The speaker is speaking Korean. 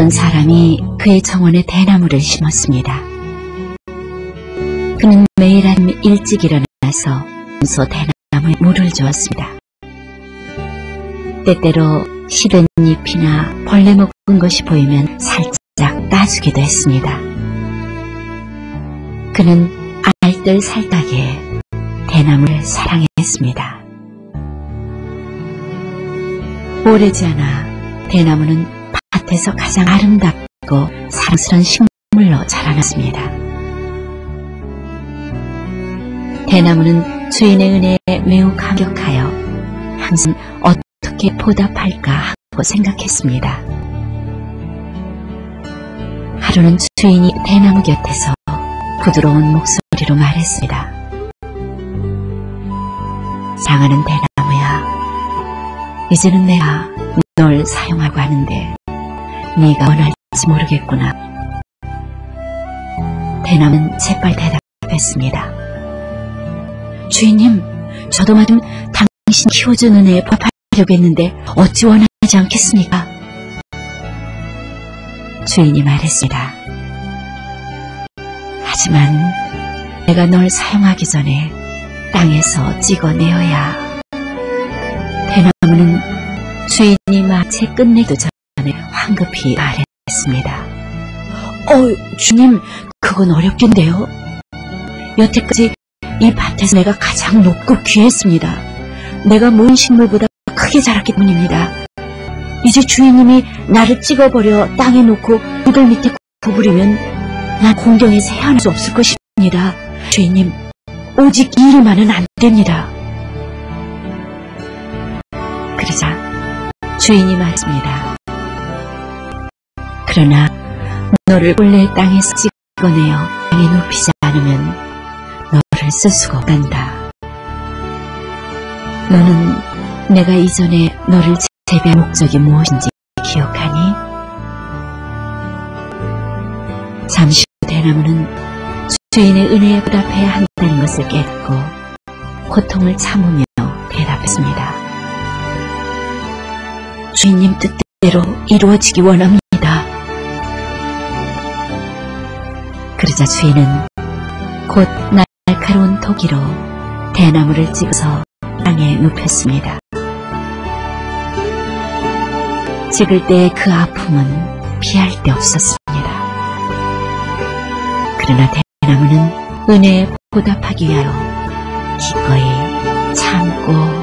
어떤 사람이 그의 정원에 대나무를 심었습니다. 그는 매일 아침 일찍 일어나서 소 대나무에 물을 주었습니다. 때때로 시든 잎이나 벌레 먹은 것이 보이면 살짝 따주기도 했습니다. 그는 알뜰 살딱에 대나무를 사랑했습니다. 오래지 않아 대나무는 밭에서 가장 아름답고 사랑스러운 식물로 자라났습니다. 대나무는 주인의 은혜에 매우 감격하여 항상 어떻게 보답할까 하고 생각했습니다. 하루는 주인이 대나무 곁에서 부드러운 목소리로 말했습니다. 장하는 대나무야, 이제는 내가 널 사용하고 하는데 네가 원할지 모르겠구나. 대나무는 재빨 대답했습니다. 주인님, 저도 마침 당신 키워주는 애 밥하려고 했는데 어찌 원하지 않겠습니까? 주인이 말했습니다. 하지만 내가 널 사용하기 전에 땅에서 찍어내어야 대나무는 주인이 마치 끝내기도 전에 황급히 말했습니다. 어, 주님, 그건 어렵겠는데요. 여태까지 이 밭에서 내가 가장 높고 귀했습니다. 내가 모든 식물보다 크게 자랐기 때문입니다. 이제 주인님이 나를 찍어버려 땅에 놓고 무들 밑에 구부리면 난 공경에서 헤어날 수 없을 것입니다. 주인님, 오직 이 일만은 안 됩니다. 그러자 주인이 말했습니다. 그러나 너를 본래 땅에서 찍어내어 땅에 눕히지 않으면 너를 쓸 수가 없단다. 너는 내가 이전에 너를 재배한 목적이 무엇인지 기억하니? 잠시 후 대나무는 주인의 은혜에 보답해야 한다는 것을 깨닫고 고통을 참으며 대답했습니다. 주인님 뜻대로 이루어지기 원합니다. 그러자 주인은 곧 날카로운 토기로 대나무를 찍어서 땅에 눕혔습니다. 찍을 때그 아픔은 피할 데 없었습니다. 그러나 대나무는 은혜에 보답하기 위하여 기꺼이 참고.